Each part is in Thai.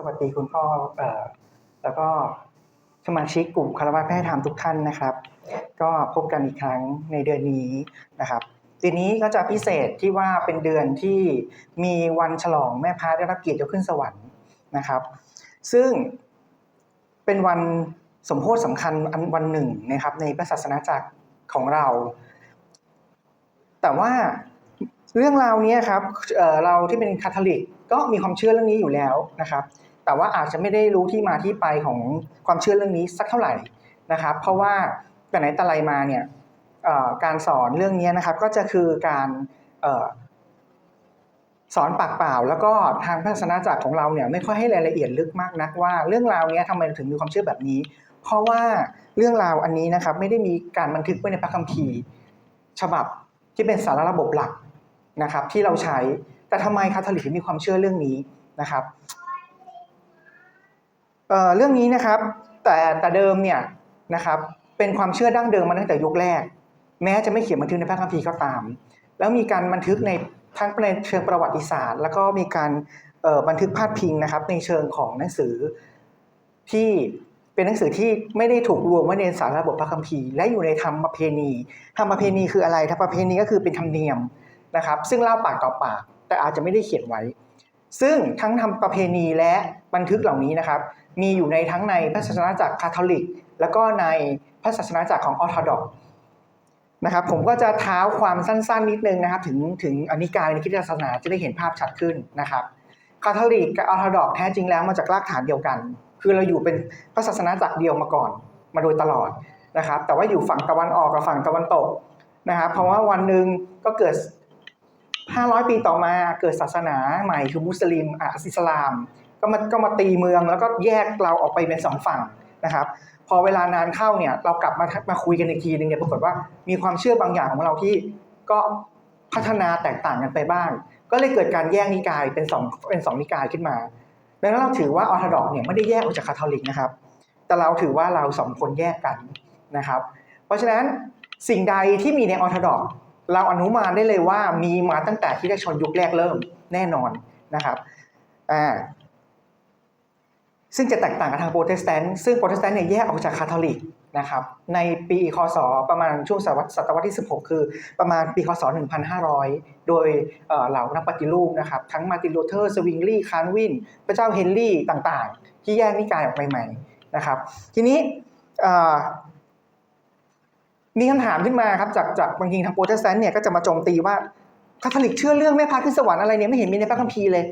สวัสดีคุณพ่อเอ่อแล้วก็สมาชิกกลุ่มคารวะแพทย์ธรรมทุกท่านนะครับ ก็พบกันอีกครั้งในเดือนนี้นะครับเดือนนี้ก็จะพิเศษที่ว่าเป็นเดือนที่มีวันฉลองแม่พระได้รับเกียรติยกขึ้นสวรรค์นะครับ ซึ่งเป็นวันสมโภชสำคัญอันวันหนึ่งนะครับ ในพระศาสนาจักรของเรา แต่ว่าเรื่องราวนี้ครับเเราที่เป็นคาทอลิกก็มีความเชื่อเรื่องนี้อยู่แล้วนะครับ แต่ว่าอาจจะไม่ได้รู้ที่มาที่ไปของความเชื่อเรื่องนี้สักเท่าไหร่นะครับ เพราะว่าแต่ไหนแต่ไรมาเนี่ยการสอนเรื่องนี้นะครับก็จะคือการออสอนปากเปล่า แล้วก็ทางพระศาสนาจักรของเราเนี่ยไม่ค่อยให้รายละเอียดลึกมากนักว่าเรื่องราวเนี้ยทำไมถึงมีความเชื่อแบบนี้ เพราะว่าเรื่องราวอันนี้นะครับไม่ได้มีการบันทึกไว้ในพระคัมภีร์ ฉบับที่เป็นสารระบบหลักนะครับที่เราใช้แต่ทำไมคาทอลิกถึงมีความเชื่อเรื่องนี้นะครับ เอ่อเรื่องนี้นะครับ แต่แต่เดิมเนี่ยนะครับเป็นความเชื่อดั้งเดิมมาตั้งแต่ยุคแรก แม้จะไม่เขียนบันทึกในพระคัมภีร์ก็ตาม แล้วมีการบันทึกในทั้งในเชิงประวัติศาสตร์ แล้วก็มีการบันทึกพาดพิงนะครับ ในเชิงของหนังสือที่เป็นหนังสือที่ไม่ได้ถูกรวมไว้ในสารระบบพระคัมภีร์และอยู่ในธรรมประเพณีธรรมประเพณีคืออะไรธรรมประเพณีก็คือเป็นธรรมเนียมนะครับ ซึ่งเล่าปากต่อปาก แต่อาจจะไม่ได้เขียนไว้ ซึ่งทั้งทำประเพณีและบันทึกเหล่านี้นะครับ มีอยู่ในทั้งในพระศาสนาจักรคาทอลิก แล้วก็ในพระศาสนาจักรของออร์โธดอกนะครับผมก็จะเท้าความสั้นๆนิดนึงนะครับ ถึงถึงอนิกายในคริสตศาสนาจะได้เห็นภาพชัดขึ้นนะครับคาทอลิกกับออร์โธดอกแท้จริงแล้วมาจากรากฐานเดียวกัน คือเราอยู่เป็นพระศาสนาจักรเดียวมาก่อน มาโดยตลอดนะครับ แต่ว่าอยู่ฝั่งตะวันออกกับฝั่งตะวันตกนะครับเพราะว่าวันหนึ่งก็เกิด 500 ปีต่อมาเกิดศาสนาใหม่คือมุสลิมอะอิสลาม ก็มาก็มาตีเมืองแล้วก็แยกเราออกไปเป็นสองฝั่งนะครับ พอเวลานานเข้าเนี่ยเรากลับมามาคุยกันอีกทีหนึงเนี่ยปรากฏว่ามีความเชื่อบางอย่างของเราที่ก็พัฒนาแตกต่างกันไปบ้าง ก็เลยเกิดการแยกนิกายเป็นสองเป็นสองนิกายขึ้นมาดังนั้นเราถือว่าออร์โธดอกซ์เนี่ยไม่ได้แยกออกจากคาทอลิกนะครับ แต่เราถือว่าเราสองคนแยกกันนะครับ เพราะฉะนั้นสิ่งใดที่มีในออร์โธดอกซ์เราอนุมานได้เลยว่ามีมาตั้งแต่ที่ได้ชนยุคแรกเริ่มแน่นอนนะครับอ่า ซึ่งจะแตกต่างกับทางโปรเตสแตนต์ซึ่งโปรเตสแตนต์เนี่ยแยกออกจากคาทอลิกนะครับในปีคศประมาณช่วงศตวรรษที่ 16 คือประมาณปีคศ 1,500 โดยเอ่อเหล่านักปฏิรูปนะครับทั้งมาร์ตินลูเทอร์สวิงลีย์คานวิน พระเจ้าเฮนรี่ต่างๆ ที่แยกนิกายออกไปใหม่นะครับทีนี้มีคำถามขึ้นมาครับจากจากบางทีทางโปรเตสแตนต์เนี่ยก็จะมาโจมตีว่าคาทอลิกเชื่อเรื่องแม่พระขึ้นสวรรค์อะไรเนี่ยไม่เห็นมีในพระคัมภีร์เลย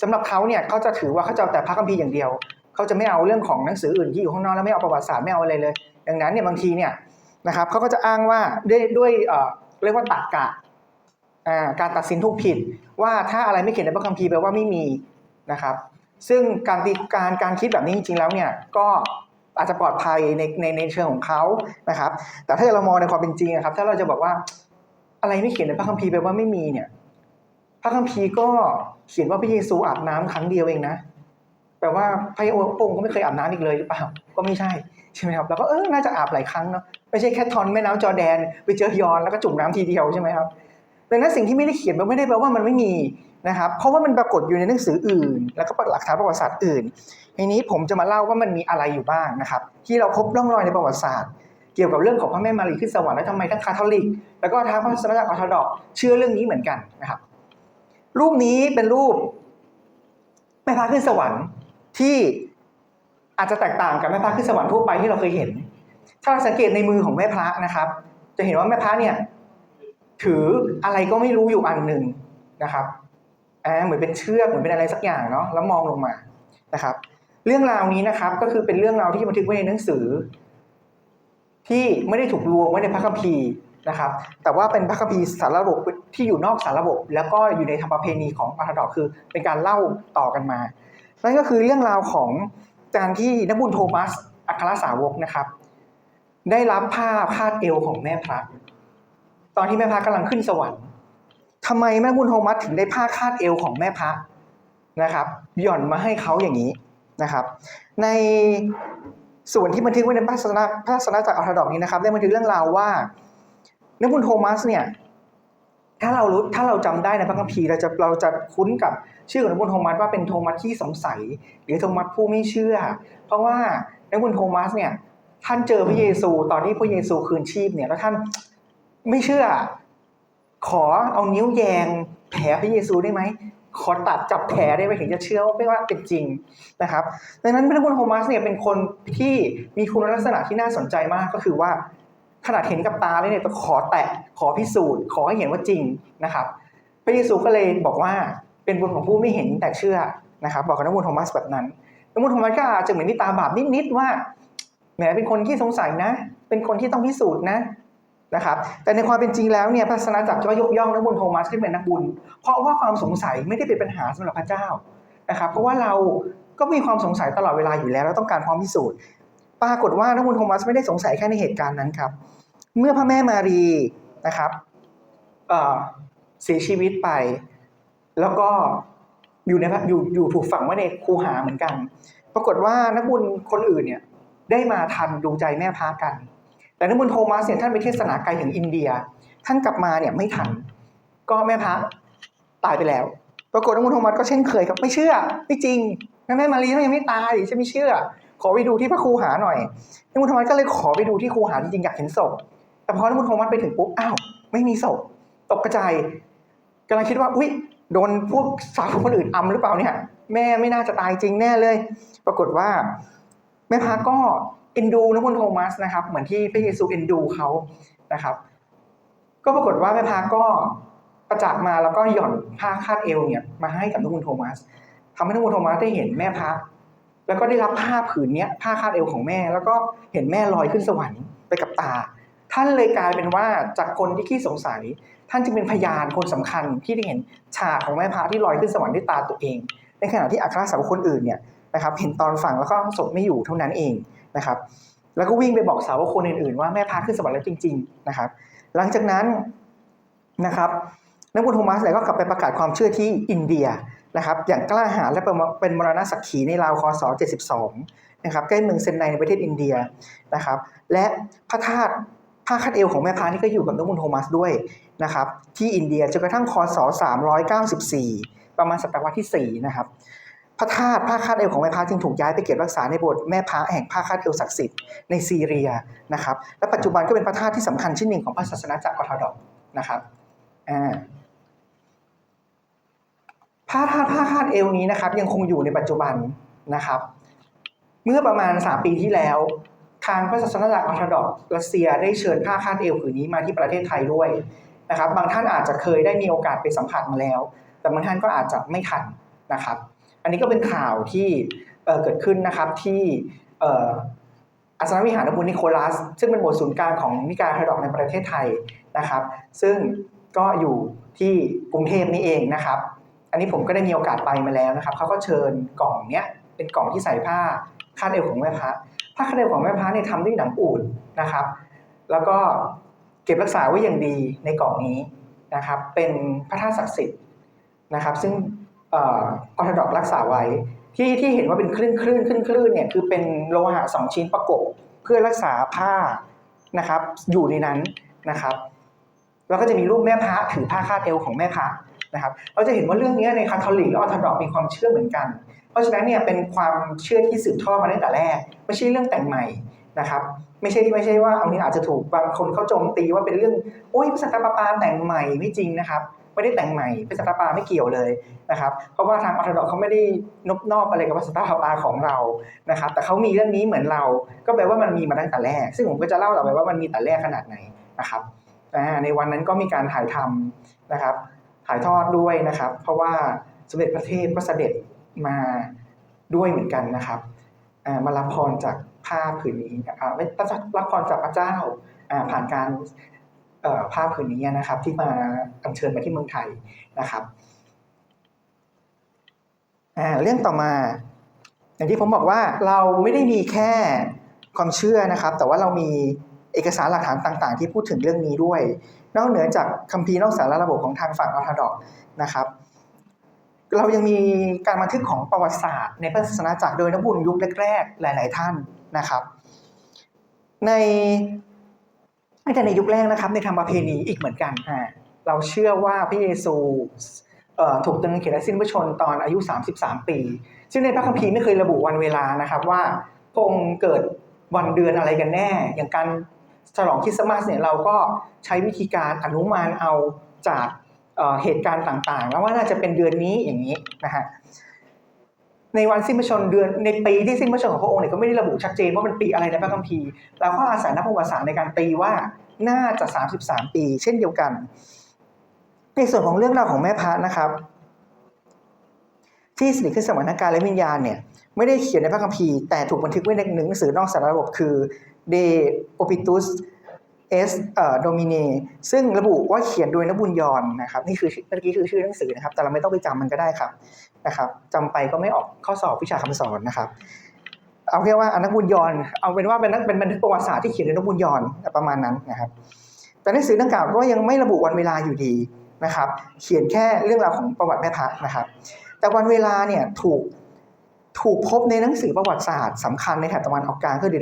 สำหรับเขาเนี่ยเขาจะถือว่าเขาจะเอาแต่พระคัมภีร์อย่างเดียวเขาจะไม่เอาเรื่องของหนังสืออื่นที่อยู่ข้างนอกแล้วไม่เอาประวัติศาสตร์ไม่เอาอะไรเลย ดังนั้นเนี่ยบางทีเนี่ยนะครับเขาก็จะอ้างว่าด้วยด้วยเรียกว่าตรรกะการตัดสินถูกผิด ว่าถ้าอะไรไม่เขียนในพระคัมภีร์แปลว่าไม่มีนะครับ ซึ่งการตีการการคิดแบบนี้จริงๆแล้วเนี่ยก็อาจจะปลอดภัยในในในเชิงของเขานะครับ แต่ถ้าเรามองในความเป็นจริงนะครับ ถ้าเราจะบอกว่าอะไรไม่เขียนในพระคัมภีร์แปลว่าไม่มีเนี่ย พระคัมภีร์ก็เขียนว่าพระเยซูอาบน้ำครั้งเดียวเองนะแปลว่าพระองค์ก็ไม่เคยอาบน้ำอีกเลยหรือเปล่า ก็ไม่ใช่ใช่ไหมครับ แล้วก็เออน่าจะอาบหลายครั้งเนาะไม่ใช่แค่ทอนแม่น้ำจอแดน ไปเจอยอนแล้วก็จุ่มน้ำทีเดียวใช่ไหมครับดังนั้นสิ่งที่ไม่ได้เขียนมันไม่ได้แปลว่ามันไม่มีนะครับ เพราะว่ามันปรากฏอยู่ในหนังสืออื่น แล้วก็หลักฐานประวัติศาสตร์อื่นทีนี้ผมจะมาเล่าว่ามันมีอะไรอยู่บ้างนะครับ ที่เราพบร่องรอยในประวัติศาสตร์ เกี่ยวกับเรื่องของพระแม่มารีขึ้นสวรรค์และทำไมทั้งคาทอลิก แล้วก็ทางพระสนาจักรออร์โธดอกเชื่อเรื่องนี้เหมือนกันนะครับ รูปนี้เป็นรูปแม่พระขึ้นสวรรค์ที่อาจจะแตกต่างกับแม่พระขึ้นสวรรค์ทั่วไปที่เราเคยเห็น ถ้าเราสังเกตในมือของแม่พระนะครับ จะเห็นว่าแม่พระเนี่ยถืออะไรก็ไม่รู้อยู่อันหนึ่งนะครับเหมือนเป็นเชือกเหมือนเป็นอะไรสักอย่างเนาะแล้วมองลงมานะครับ เรื่องราวนี้นะครับก็คือเป็นเรื่องราวที่บันทึกไว้ในหนังสือ ที่ไม่ได้ถูกรวมไว้ในพระคัมภีร์ นะครับ แต่ว่าเป็นพระคัมภีร์สารระบบที่อยู่นอกสารระบบ แล้วก็อยู่ในธรรมประเพณีของออร์โธดอกคือเป็นการเล่าต่อกันมา นั่นก็คือเรื่องราวของการที่นักบุญโทมัส อัครสาวกนะครับ ได้รับผ้าคาดเอวของแม่พระ ตอนที่แม่พระกำลังขึ้นสวรรค์ทำไมแม่บุญโทมัสถึงได้ผ้าคาดเอวของแม่พระนะครับ หย่อนมาให้เขาอย่างนี้นะครับ ในส่วนที่บันทึกไว้ในพระศาสนาพระศาสนาจากออร์โธดอกนี้นะครับ ได้บันทึกเรื่องราวว่า นักบุญโทมัสเนี่ยถ้าเรารู้ถ้าเราจำได้ในพระคัมภีร์เราจะเราจะคุ้นกับชื่อของนบุญโทมัสว่าเป็นโทมัสที่สงสัย หรือโทมัสผู้ไม่เชื่อ เพราะว่านบุญโทมัสเนี่ยท่านเจอพระเยซูตอนที่พระเยซูคืนชีพเนี่ยแล้วท่านไม่เชื่อ ขอเอานิ้วแยงแผลพระเยซูได้ไหมขอตัดจับแผลได้ไหมถึงจะเชื่อว่าไม่ว่าเป็นจริงนะครับดังนั้นพระคุณโทมัสเนี่ยเป็นคนที่มีคุณลักษณะที่น่าสนใจมากก็คือว่า ขนาดเห็นกับตาเลยเนี่ยต้องขอแตะขอพิสูจน์ ขอให้เห็นว่าจริงนะครับพระเยซูก็เลยบอกว่าเป็นบุญของผู้ไม่เห็นแต่เชื่อนะครับบอกกับนักบุญโทมัสแบบนั้นนักบุญโทมัสก็อาจจะเหมือนมีตาบาปนิดๆว่าแหมเป็นคนที่สงสัยนะ เป็นคนที่ต้องพิสูจน์นะนะครับแต่ในความเป็นจริงแล้วเนี่ยพระศาสนาจักรก็ยกย่องนักบุญโทมัสขึ้นเป็นนักบุญ เพราะว่าความสงสัยไม่ได้เป็นปัญหาสำหรับพระเจ้านะครับเพราะว่าเราก็มีความสงสัยตลอดเวลาอยู่แล้วเราต้องการพร้อมพิสูจน์ ปรากฏว่านักบุญโทมัสไม่ได้สงสัยแค่ในเหตุการณ์นั้นครับ เมื่อพระแม่มารีนะครับเสียชีวิตไป แล้วก็อยู่ในอยู่อยู่ถูกฝังไว้ในคูหาเหมือนกัน ปรากฏว่านักบุญคนอื่นเนี่ยได้มาทันดูใจแม่พากัน แต่นักบุญโทมัสเนี่ยท่านไปเทศนาไกลถึงอินเดีย ท่านกลับมาเนี่ยไม่ทัน ก็แม่พระตายไปแล้ว ปรากฏนักบุญโทมัสก็เช่นเคยครับไม่เชื่อ ไม่จริงแม่แม่มารีท่านยังไม่ตายฉันไม่เชื่อ ขอไปดูที่พระครูหาหน่อยนักบุญโทมัสก็เลยขอไปดูที่ครูหาจริงๆอยากเห็นศพแต่พอนักบุญโทมัสไปถึงปุ๊บอ้าวไม่มีศพตกกระจายกำลังคิดว่าอุ๊ยโดนพวกสาวคนอื่นอำหรือเปล่าเนี่ย แม่ไม่น่าจะตายจริงแน่เลย ปรากฏว่า แม่พาก็เอ็นดูนักบุญโทมัสนะครับ เหมือนที่พระเยซูเอ็นดูเขานะครับ ก็ปรากฏว่าแม่พาก็ประจักษ์มาแล้วก็หย่อนผ้าคาดเอวเนี่ยมาให้กับนักบุญโทมัสทำให้นักบุญโทมัสได้เห็นแม่พระ แล้วก็ได้รับผ้าผืนนี้ผ้าคาดเอวของแม่ แล้วก็เห็นแม่ลอยขึ้นสวรรค์ไปกับตา ท่านเลยกลายเป็นว่าจากคนที่ขี้สงสัย ท่านจึงเป็นพยานคนสำคัญที่ได้เห็นฉากของแม่พระที่ลอยขึ้นสวรรค์ด้วยตาตัวเอง ในขณะที่อัครสาวกคนอื่นเนี่ยนะครับเห็นตอนฝังแล้วก็ศพไม่อยู่เท่านั้นเองนะครับ แล้วก็วิ่งไปบอกสาวกคนอื่นๆ ว่าแม่พาขึ้นสวรรค์แล้วจริง ๆนะครับ หลังจากนั้นนะครับนักบุญโทมัสเนี่ยก็กลับไปประกาศความเชื่อที่อินเดีย นะครับอย่างกล้าหาญและเป็นมรณะสักขีในราวคศ 72 นะครับใกล้เมืองเซนไนในประเทศอินเดียนะครับ และพระธาตุผ้าคาดเอวของแม่พานี่ก็อยู่กับนกบุญโทมัสด้วยนะครับ ที่อินเดียจนกระทั่งคศ 394 ประมาณศตวรรษที่ 4 นะครับพระธาตุผ้าคาดเอวของแม่พระจึงถูกย้ายไปเก็บรักษาในโบสถ์แม่พระแห่งผ้าคาดเอวศักดิ์สิทธิ์ในซีเรียนะครับ และปัจจุบันก็เป็นพระธาตุที่สำคัญชิ้นหนึ่งของพระศาสนาจักรออร์ธดอกซ์นะครับอ่า ผ้าธาตุผ้าคาดเอวนี้นะครับ ยังคงอยู่ในปัจจุบันนะครับ เมื่อประมาณ 3 ปีที่แล้ว ทางพระศาสนาจักรออร์โธดอกรัสเซียได้เชิญผ้าคาดเอวผืนนี้มาที่ประเทศไทยด้วยนะครับ บางท่านอาจจะเคยได้มีโอกาสไปสัมผัสมาแล้ว แต่บางท่านก็อาจจะไม่ทันนะครับ อันนี้ก็เป็นข่าวที่เเกิดขึ้นนะครับที่อาสนวิหารบุญนิโคลัส ซึ่งเป็นโบสถ์ศูนย์กลางของนิกายออร์โธดอกในประเทศไทยนะครับ ซึ่งก็อยู่ที่กรุงเทพนี่เองนะครับ อันนี้ผมก็ได้มีโอกาสไปมาแล้วนะครับเขาก็เชิญกล่องเนี้ยเป็นกล่องที่ใส่ผ้าคาดเอวของแม่พระผ้าคาดเอวของแม่พระเนี่ยทำด้วยหนังอูฐนะครับ แล้วก็เก็บรักษาไว้อย่างดีในกล่องนี้นะครับ เป็นพระธาตุศักดิ์สิทธิ์นะครับ ซึ่งออร์โธดอกรักษาไว้ที่ที่เห็นว่าเป็นคลื่นคลื่นคลื่นคลื่นเนี่ยคือเป็นโลหะสองชิ้นประกบเพื่อรักษาผ้านะครับ อยู่ในนั้นนะครับ แล้วก็จะมีรูปแม่พระถือผ้าคาดเอวของแม่พระ นะครับเราจะเห็นว่าเรื่องนี้ในคาทอลิกและออร์โธดอกมีความเชื่อเหมือนกัน เพราะฉะนั้นเนี่ยเป็นความเชื่อที่สืบทอดมาตั้งแต่แรก ไม่ใช่เรื่องแต่งใหม่นะครับไม่ใช่ไม่ใช่ว่าอันนี้อาจจะถูกบางคนเขาโจมตีว่าเป็นเรื่องโอ้ยพระสันตะปาปาแต่งใหม่ไม่จริงนะครับไม่ได้แต่งใหม่พระสันตะปาไม่เกี่ยวเลยนะครับเพราะว่าทางออร์โธดอกเขาไม่ได้นบนอบอะไรกับพระสันตะปาของเรานะครับแต่เขามีเรื่องนี้เหมือนเรา ก็แปลว่ามันมีมาตั้งแต่แรก ซึ่งผมก็จะเล่าต่อไปว่ามันมีแต่แรกขนาดไหนนะครับในวันนั้นก็มีการถ่ายทำนะครับ ถ่ายทอดด้วยนะครับ เพราะว่าสมเด็จพระเทพก็เสด็จมาด้วยเหมือนกันนะครับมารับพรจากผ้าผืนนี้ไม่รับพรจากพระเจ้าผ่านการผ้าผืนนี้นะครับ ที่มาอัญเชิญมาที่เมืองไทยนะครับเรื่องต่อมา อย่างที่ผมบอกว่าเราไม่ได้มีแค่ความเชื่อนะครับ แต่ว่าเรามีเอกสารหลักฐานต่าง ๆ ที่พูดถึงเรื่องนี้ด้วย นอกเหนือจากคัมภีร์นอกสารระบบของทางฝั่งออร์โธดอกนะครับ เรายังมีการบันทึกของประวัติศาสตร์ ในพระศาสนาจักรโดยนักบุญยุคแรกๆ หลาย ๆ ท่านนะครับ ในแต่ในยุคแรกนะครับ ในทางประเพณีอีกเหมือนกันอ่าเราเชื่อว่าพระเยซูถูกตรึงกางเขนและสิ้นพระชนม์ตอนอายุ 33 ปี ซึ่งในพระคัมภีร์ไม่เคยระบุวันเวลานะครับว่าพระองค์เกิดวันเดือนอะไรกันแน่ อย่างการ ฉลองคริสต์มาสเนี่ยเราก็ใช้วิธีการอนุมานเอาจากเหตุการณ์ต่างๆ แล้วว่าน่าจะเป็นเดือนนี้อย่างนี้นะฮะในวันสิ้นพระชนเดือนในปีที่สิ้นพระชนของพระองค์เนี่ยก็ไม่ได้ระบุชัดเจนว่าเป็นปีอะไรในพระคัมภีร์เราก็อาศัยนักประวัติศาสตร์ในการตีว่าน่าจะ 33 ปี เช่นเดียวกัน ในส่วนของเรื่องราวของแม่พระนะครับ ที่สิริขึ้นสวรรค์การและวิญญาณเนี่ยไม่ได้เขียนในพระคัมภีร์แต่ถูกบันทึกไว้ในหนังสือนอกสารระบบคือ De Opitus S เอ่อ Domine ซึ่งระบุว่าเขียนโดยนบุญยอนนะครับนี่คือเมื่อกี้คือชื่อหนังสือนะครับ แต่เราไม่ต้องไปจำมันก็ได้ครับนะครับจำไปก็ไม่ออกข้อสอบวิชาคำสอนนะครับ เอาแค่ว่าอนักบุญยอนเอาเป็นว่าเป็นนักเป็นบันทึกประวัติศาสตร์ที่เขียนโดยนกบุญยอนประมาณนั้นนะครับ แต่หนังสือดังกล่าวก็ยังไม่ระบุวันเวลาอยู่ดีนะครับ เขียนแค่เรื่องราวของประวัติแม่พระนะครับ แต่วันเวลาเนี่ยถูก ถูกพบในหนังสือประวัติศาสตร์สำคัญในแถบตะวันออกกลางคือ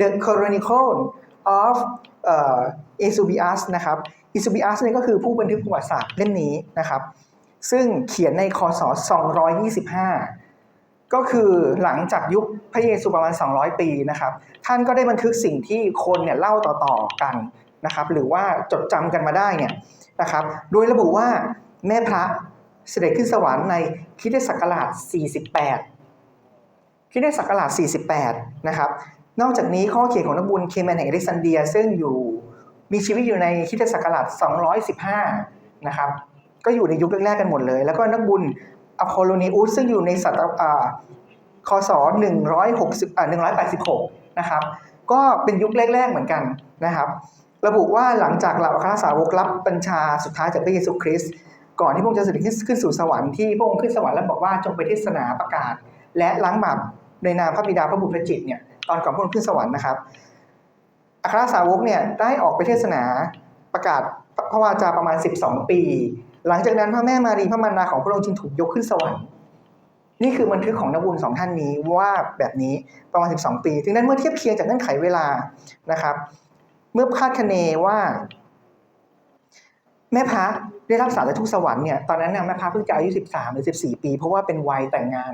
The Chronicle of เอ่อ Eusebius นะครับ Eusebius เนี่ยก็คือผู้บันทึกประวัติศาสตร์เล่มนี้นะครับ ซึ่งเขียนในคศ 225 ก็คือหลังจากยุคพระเยซูประมาณ 200 ปีนะครับ ท่านก็ได้บันทึกสิ่งที่คนเนี่ยเล่าต่อๆกันนะครับ หรือว่าจดจำกันมาได้เนี่ยนะครับ โดยระบุว่าแม่พระเสด็จขึ้นสวรรค์ในคริสตศักราช 48 คริสตศักราช48 นะครับ นอกจากนี้ข้อเขียนของนักบุญเคแมนแห่งอเล็กซานเดีย ซึ่งอยู่มีชีวิตอยู่ในคริสตศักราช215 นะครับ ก็อยู่ในยุคแรกๆกันหมดเลย แล้วก็นักบุญอพอลโลนิอุสซึ่งอยู่ในศตวรรษคศ160อ่า186 นะครับ ก็เป็นยุคแรกๆเหมือนกันนะครับ ระบุว่าหลังจากเหล่าอัครสาวกรับบัญชาสุดท้ายจากพระเยซูคริสต์ก่อนที่พระองค์จะเสด็จขึ้นสู่สวรรค์ที่พระองค์ขึ้นสวรรค์แล้วบอกว่าจงไปเทศนาประกาศ และล้างบาป ในนามพระบิดาพระบุตรพระจิตเนี่ยตอนก่อนพระองค์ขึ้นสวรรค์นะครับอัครสาวกเนี่ยได้ออกไปเทศนาประกาศพระวาจาประมาณ 12 ปี หลังจากนั้นพระแม่มารีพระมารดาของพระองค์จึงถูกยกขึ้นสวรรค์ นี่คือบันทึกของนบุญสองท่านนี้ว่าแบบนี้ประมาณ 12 ปีถึงนั้นเมื่อเทียบเคียงจากเงื่อนไขเวลานะครับ เมื่อคาดคะเนว่า แม่พระได้รับสารจากทุกสวรรค์เนี่ยตอนนั้นเนี่ยแม่พระเพิ่งจะอายุ 13 หรือ 14 ปี เพราะว่าเป็นวัยแต่งงาน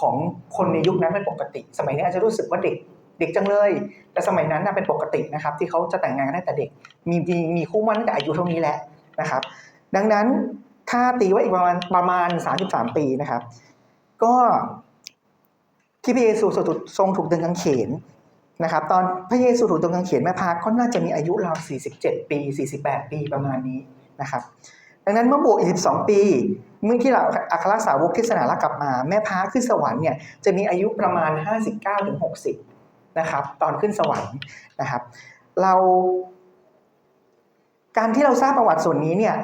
ของคนในยุคนั้นเป็นปกติ สมัยนี้อาจจะรู้สึกว่าเด็กเด็กจังเลย แต่สมัยนั้นน่ะเป็นปกตินะครับ ที่เขาจะแต่งงานตั้งแต่เด็ก มีมีมีคู่มั่นตั้งแต่อายุเท่านี้แหละนะครับ ดังนั้นถ้าตีไว่าอีกประมาณประมาณ 33 ปีนะครับ ก็ที่พระเยซูทรงถูกดึงกางเขนนะครับ ตอนพระเยซูถูกดึงกางเขนแม่พาก็น่าจะมีอายุราว 47 ปี 48 ปีประมาณนี้นะครับ ดังนั้นเมื่อบวกอีก12 ปี เมื่อที่เราอัครสาวกที่สนาละกลับมา แม่พาขึ้นสวรรค์เนี่ยจะมีอายุประมาณ 59ถึง60 นะครับ ตอนขึ้นสวรรค์นะครับ เราการที่เราทราบประวัติส่วนนี้เนี่ย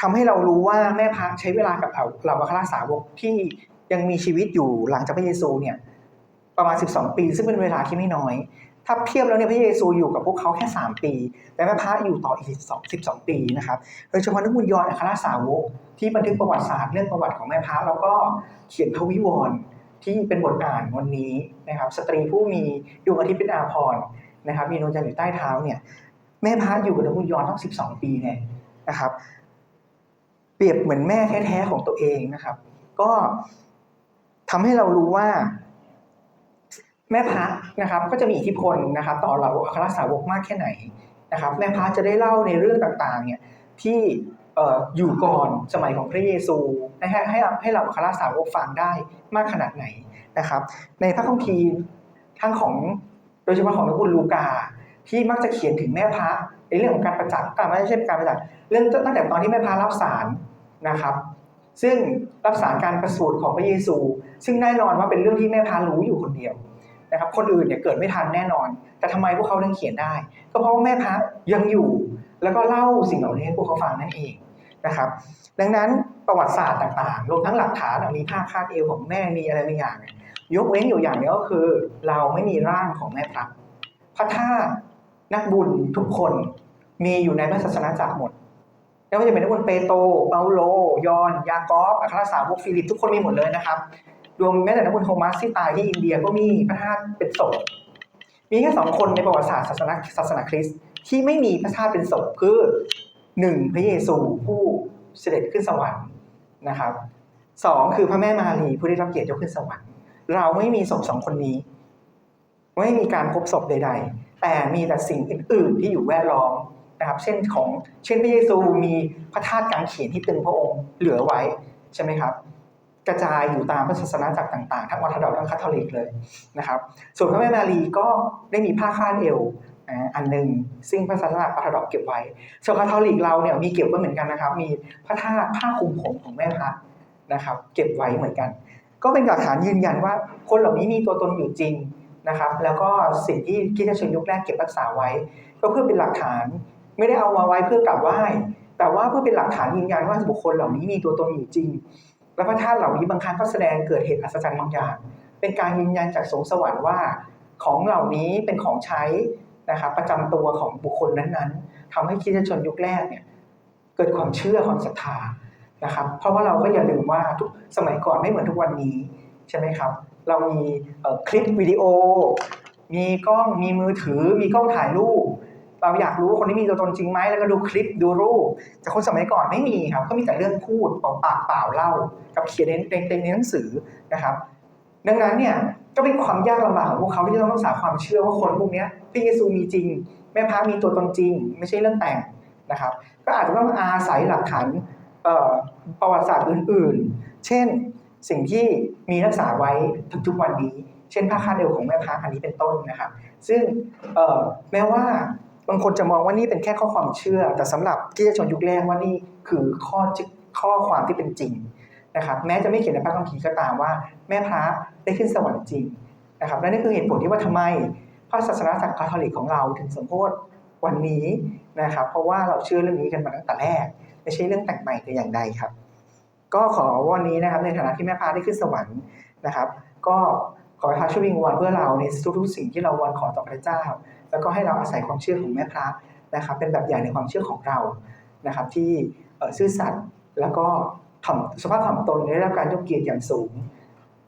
ทำให้เรารู้ว่าแม่พระใช้เวลากับเราเหล่าอัครสาวกที่ยังมีชีวิตอยู่หลังจากพระเยซูเนี่ยประมาณ 12 ปี ซึ่งเป็นเวลาที่ไม่น้อย ถ้าเทียบแล้วเนี่ยพระเยซูอยู่กับพวกเขาแค่ 3 ปี แต่แม่พระอยู่ต่ออีก12 12 ปีนะครับโดยเฉพาะนักบุญยอนอัครสาวก ที่บันทึกประวัติศาสตร์เรื่องประวัติของแม่พระแล้วก็เขียนพระวิวรณ์ที่เป็นบทอ่านวันนี้นะครับ สตรีผู้มีดวงอาทิตย์เป็นอาภรณ์นะครับมีดวงจันทร์อยู่ใต้เท้าเนี่ยแม่พระอยู่กับนักบุญยอนต้อง12 ปีเนี่ยนะครับ เปรียบเหมือนแม่แท้ๆของตัวเองนะครับ ก็ทำให้เรารู้ว่า แม่พระนะครับก็จะมีอิทธิพลนะครับต่อเราอัครสาวกมากแค่ไหนนะครับแม่พระจะได้เล่าในเรื่องต่างๆเนี่ยที่อยู่ก่อนสมัยของพระเยซูให้ให้ให้เราอัครสาวกฟังได้มากขนาดไหนนะครับ ในพระคัมภีร์ทั้งของโดยเฉพาะของนักบุญลูกา ที่มักจะเขียนถึงแม่พระในเรื่องของการประจักษ์อ่ไม่ใช่การประจักษ์เรื่องตั้งแต่ตอนที่แม่พระรับสารนะครับ ซึ่งรับสารการประสูติของพระเยซู ซึ่งแน่นอนว่าเป็นเรื่องที่แม่พระรู้อยู่คนเดียว นะครับคนอื่นเนี่ยเกิดไม่ทันแน่นอน แต่ทำไมพวกเขาถึงเขียนได้ ก็เพราะว่าแม่พระยังอยู่ แล้วก็เล่าสิ่งเหล่านี้ให้พวกเขาฟังนั่นเองนะครับ ดังนั้นประวัติศาสตร์ต่างๆรวมทั้งหลักฐานมีผ้าคาดเอวของแม่มีอะไรบางอย่างเนี่ยยกเว้นอยู่อย่างเดียวก็คือ เราไม่มีร่างของแม่พระพระธาตุนักบุญทุกคนมีอยู่ในพระศาสนาจักรหมดไม่ว่าจะเป็นนักบุญเปโตเปาโล ยอน ยากอบอัครสาวกฟิลิปทุกคนมีหมดเลยนะครับ รวมแม้แต่นักบุญโทมัสที่ตายที่อินเดียก็มีพระธาตุเป็นศพมีแค่สองคนในประวัติศาสตร์ศาสนาศาสนาคริสต์ที่ไม่มีพระธาตุเป็นศพคือหนึ่งพระเยซูผู้เสด็จขึ้นสวรรค์นะครับสองคือพระแม่มารีผู้ได้รับเกียรติยกขึ้นสวรรค์เราไม่มีศพสองคนนี้ ไม่มีการพบศพใด ๆ แต่มีแต่สิ่งอื่น ๆ ที่อยู่แวดล้อมนะครับ เช่นของเช่นพระเยซูมีพระธาตุกางเขนที่ตึงพระองค์เหลือไว้ใช่ไหมครับ กระจายอยู่ตามพระศาสนาจักรต่างๆ ทั้งออร์ธดอกทั้งคาทอลิกเลยนะครับ ส่วนพระแม่มารีก็ได้มีผ้าคาดเอวอันหนึ่งซึ่งพระศาสนาออร์ธดอกเก็บไว้ส่วนคาทอลิกเราเนี่ยมีเก็บไว้เหมือนกันนะครับ มีพระธาตุผ้าคลุมผมของแม่พระนะครับ เก็บไว้เหมือนกัน ก็เป็นหลักฐานยืนยันว่าคนเหล่านี้มีตัวตนอยู่จริงนะครับ แล้วก็สิ่งที่คริสตชนยุคแรกเก็บรักษาไว้ ก็เพื่อเป็นหลักฐานไม่ได้เอามาไว้เพื่อกราบไหว้แต่ว่าเพื่อเป็นหลักฐานยืนยันว่าบุคคลเหล่านี้มีตัวตนอยู่จริง และพระธาตุเหล่านี้บางครั้งก็แสดงเกิดเหตุอัศจรรย์บางอย่าง เป็นการยืนยันจากสงสวรรค์ว่า ของเหล่านี้เป็นของใช้นะครับประจำตัวของบุคคลนั้นๆทำให้คริสตชนยุคแรกเนี่ยเกิดความเชื่อความศรัทธานะครับเพราะว่าเราก็อย่าลืมว่าทุกสมัยก่อนไม่เหมือนทุกวันนี้ใช่ไหมครับ เรามีคลิปวิดีโอ มีกล้องมีมือถือ มีกล้องถ่ายรูป เราอยากรู้ว่าคนนี้มีตัวตนจริงไหมแล้วก็ดูคลิปดูรูปแต่คนสมัยก่อนไม่มีครับ ก็มีแต่เรื่องพูดเปล่าปากเปล่าเล่า กับเขียนในในในในหนังสือนะครับ ดังนั้นเนี่ยก็เป็นความยากลำบากของพวกเขาที่จะต้องรักษาความเชื่อว่าคนพวกนี้พระเยซูมีจริง แม่พระมีตัวตนจริง ไม่ใช่เรื่องแต่งนะครับ ก็อาจจะต้องอาศัยหลักฐานประวัติศาสตร์อื่น ๆ เช่นสิ่งที่มีรักษาไว้ทุกวันนี้ เช่นผ้าคาดเอวของแม่พระอันนี้เป็นต้นนะครับ ซึ่งแม้ว่า บางคนจะมองว่านี่เป็นแค่ข้อความเชื่อ แต่สำหรับที่จชนยุคแรกว่านี่คือข้อข้อความที่เป็นจริงนะครับแม้จะไม่เขียนในพระคัมภีร์ก็ตามว่า แม่พระได้ขึ้นสวรรค์จริงนะครับและนี่คือเหตุผลที่ว่าทำไมพระศาสนาจักคาทอลิกของเราถึงสมโพธิวันนี้นะครับเพราะว่าเราเชื่อเรื่องนี้กันมาตั้งแต่แรก ไม่ใช่เรื่องแต่งใหม่แต่อย่างใดครับ ก็ขอวันนี้นะครับในฐานะที่แม่พาได้ขึ้นสวรรค์นะครับ ก็ ขอให้พระช่วยวิงวอนเพื่อเราในทุกๆสิ่งที่เราวอนขอต่อพระเจ้า แล้วก็ให้เราอาศัยความเชื่อของแม่พระนะครับ เป็นแบบอย่างในความเชื่อของเรานะครับ ที่ซื่อสัตย์แล้วก็ถ่อมสภาพถ่อมตนได้รับการยกเกียรติอย่างสูง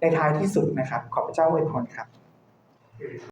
ในท้ายที่สุดนะครับ ขอพระเจ้าอวยพรครับ